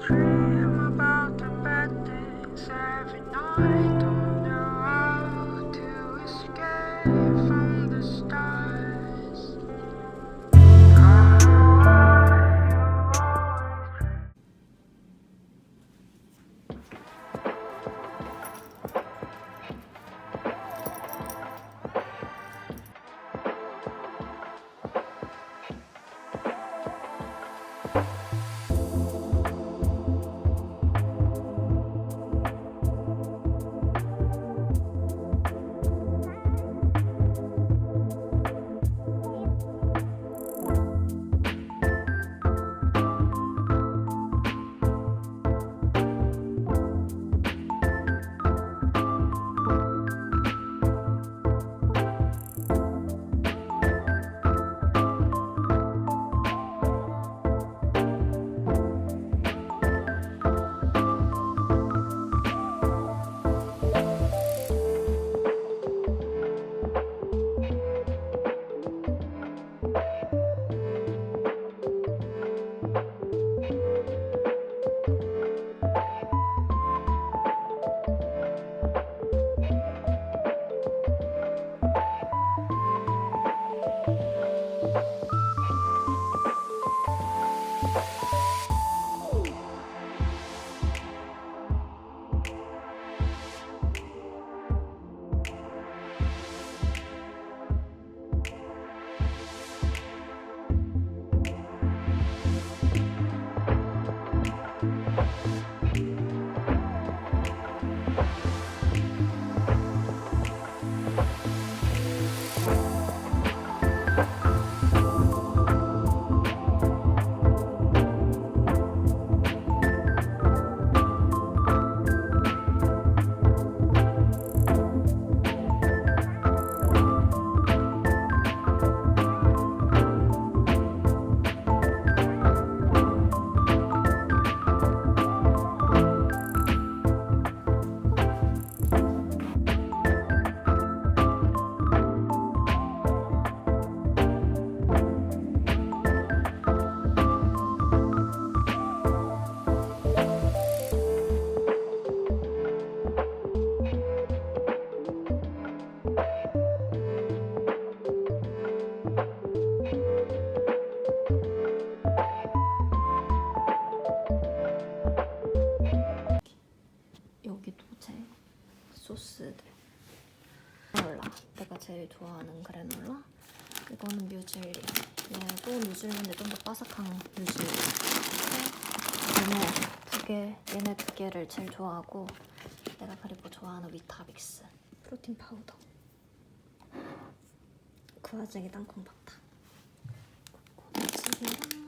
Dream. 내가 제일 좋아하는 그래놀라 이거는 뮤즐리 얘도 뮤즐리인데 좀 더 바삭한 뮤즐리 얘네 두개 얘네 두 개를 제일 좋아하고 내가 그리고 좋아하는 위타빅스 프로틴 파우더 그 와중에 땅콩바타 치즈랑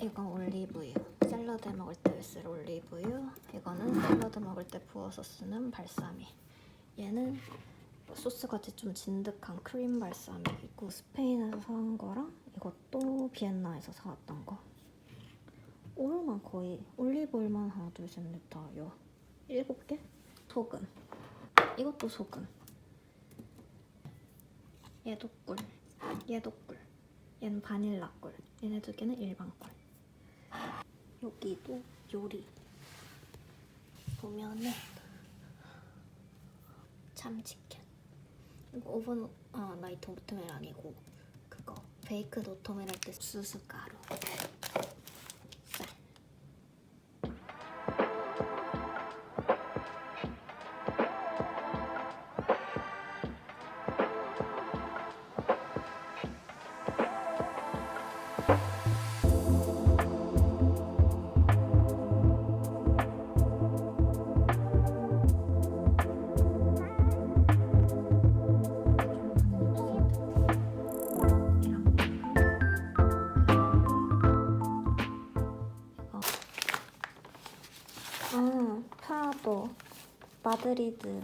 이건 올리브유. 샐러드 먹을 때 쓸 올리브유. 이거는 샐러드 먹을 때 부어서 쓰는 발사믹. 얘는 소스같이 좀 진득한 크림 발사믹이고 스페인에서 사온 거랑 이것도 비엔나에서 사왔던 거. 오일만 거의 올리브 오일만 하나 둘 셋 넷 다 요 일곱 개? 소금. 이것도 소금. 얘도 꿀. 얘도 꿀. 얘는 바닐라 꿀. 얘네 두 개는 일반 꿀. 여기도 요리 보면은 참치캔 오븐 아 나이트 오트밀 아니고 그거. 베이크드 오트밀 할때 수수 가루 아, 파도 마드리드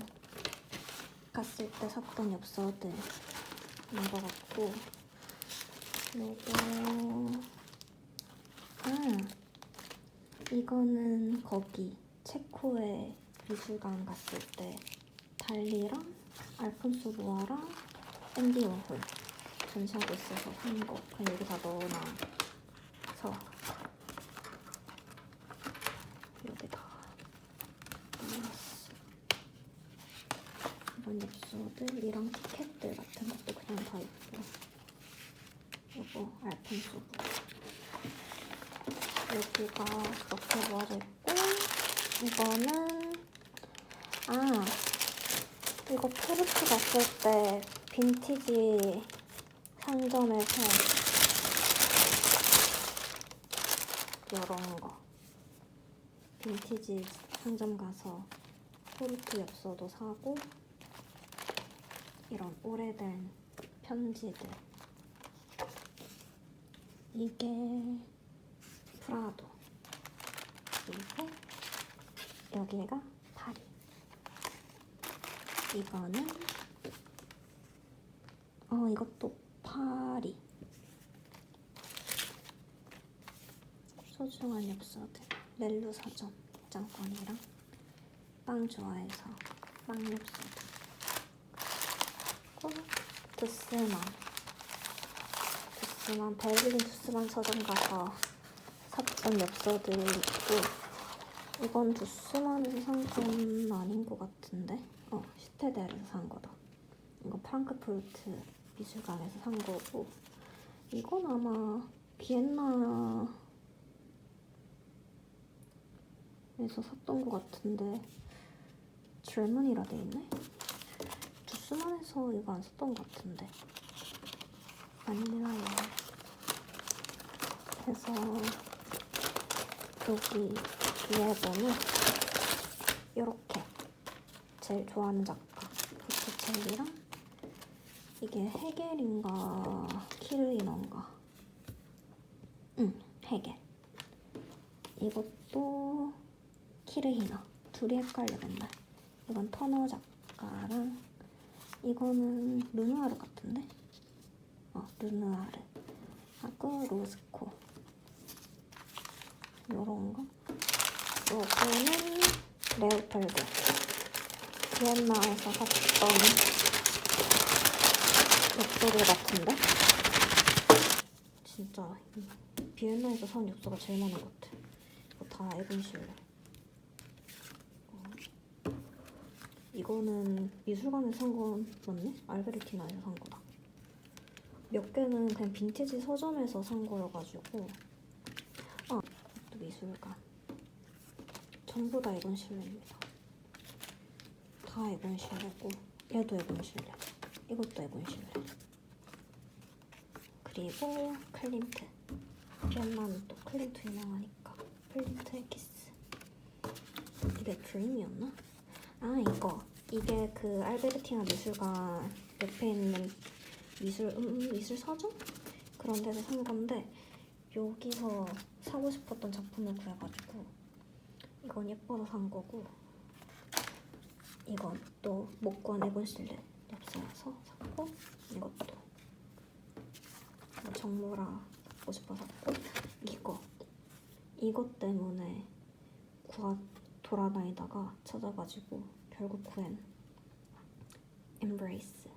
갔을 때 샀던 엽서들 이거 같고 요거 아 이거는 거기 체코에 미술관 갔을 때 달리랑 알폰소 모아랑 앤디 워홀 전시하고 있어서 산거 그냥 여기다 넣어놔서 이런 엽서들이랑 티켓들 같은 것도 그냥 다 있고. 요거 알펜소브 여기가 그렇게 모아져 있고 이거는 아 이거 포르투 갔을 때 빈티지 상점에서 이런 거. 빈티지 상점 가서 포르투 엽서도 사고 이런 오래된 편지들. 이게 프라도. 그리고 여기가 파리. 이거는 어 이것도 파리. 소중한 엽서들. 렐루 사전 입장권이랑 빵 좋아해서 빵 엽서 들 그리고 두스만. 두스만 베를린 두스만 서점 가서 샀던 엽서들이 있고. 이건 산건 아닌 것 같은데? 어 슈테데르에서 산 거다. 이거 프랑크푸르트 미술관에서 산 거고. 이건 아마 비엔나에서 샀던 것 같은데. 젊은이라 돼 있네 두스만에서 이거 안 샀던 것 같은데. 아니라요 그래서 여기 위에 보면 이렇게 제일 좋아하는 작가 보티첼리랑 이게 헤겔인가 키르이너인가? 응 헤겔. 이것도 키르히너. 둘이 헷갈려 맨날. 이건 터너 작가랑 이거는 르누아르 같은데? 어 르누아르. 하고 로스코. 요런 거 요거는 레오폴드. 비엔나에서 샀던 엽서들 같은데? 진짜 이 비엔나에서 산 엽서가 제일 많은 것 같아. 이거 다 실래 어. 이거는 미술관에서 산 건 맞네? 알베르티나에서 산 거다. 몇 개는 그냥 빈티지 서점에서 산 거여가지고. 아 또 미술관. 전부 다 이건 실내입니다. 다 이건 실내고 얘도 이건 실내. 이것도 이건 실내. 그리고 클린트. 비엔나는 또 클린트 유명하니까. 클린트의 키스. 이게 드림이었나? 아 이거 이게 그 알베르티나 미술관 옆에 있는 미술 음, 음, 미술 서점? 그런 데서 산 건데 여기서 사고 싶었던 작품을 구해가지고 이건 예뻐서 산 거고 이건 또 목관 에곤실레 엽서여서 샀고 이것도 뭐 정모라 갖고 싶어 샀고 이거. 이것 때문에 구하 돌아다니다가 찾아가지고 결국 구한 Embrace.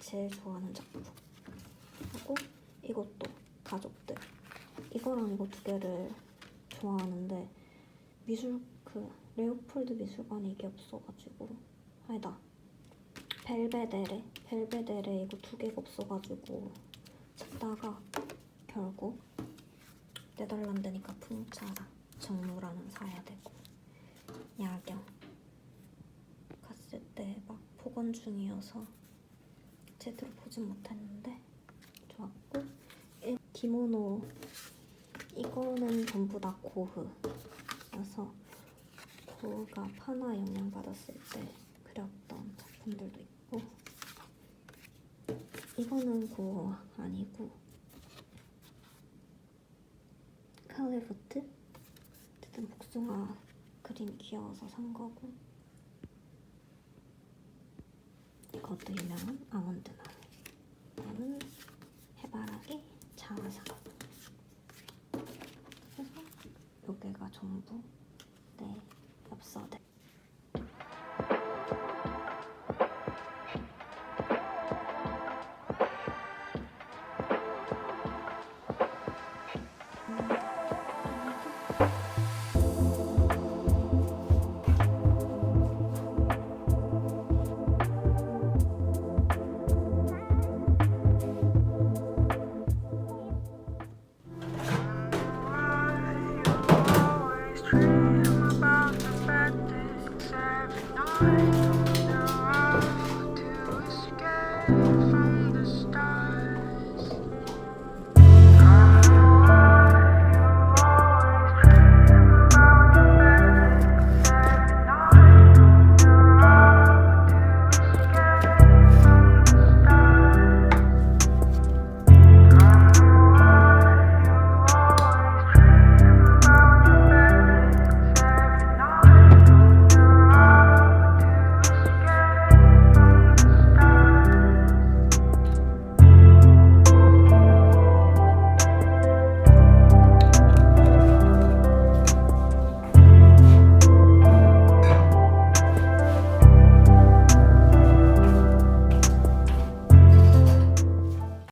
제일 좋아하는 작품. 하고 이것도 가족들. 이거랑 이거 두 개를 좋아하는데 미술 그 레오폴드 미술관에 이게 없어가지고. 아니다 벨베데레 벨베데레 이거 두 개가 없어가지고 찾다가 결국 네덜란드니까 풍차랑 정무라는 사야 되고. 야경 복원 중이어서 제대로 보진 못했는데 좋았고 이 기모노 이거는 전부 다 고흐여서 고흐가 판화 영향 받았을 때 그렸던 작품들도 있고 이거는 고흐 아니고 칼리부트? 어쨌든 복숭아 그림 귀여워서 산 거고 그것도 유명한 아몬드 나무. 나는 해바라기, 자화상. 그래서 여기가 전부 내 엽서들.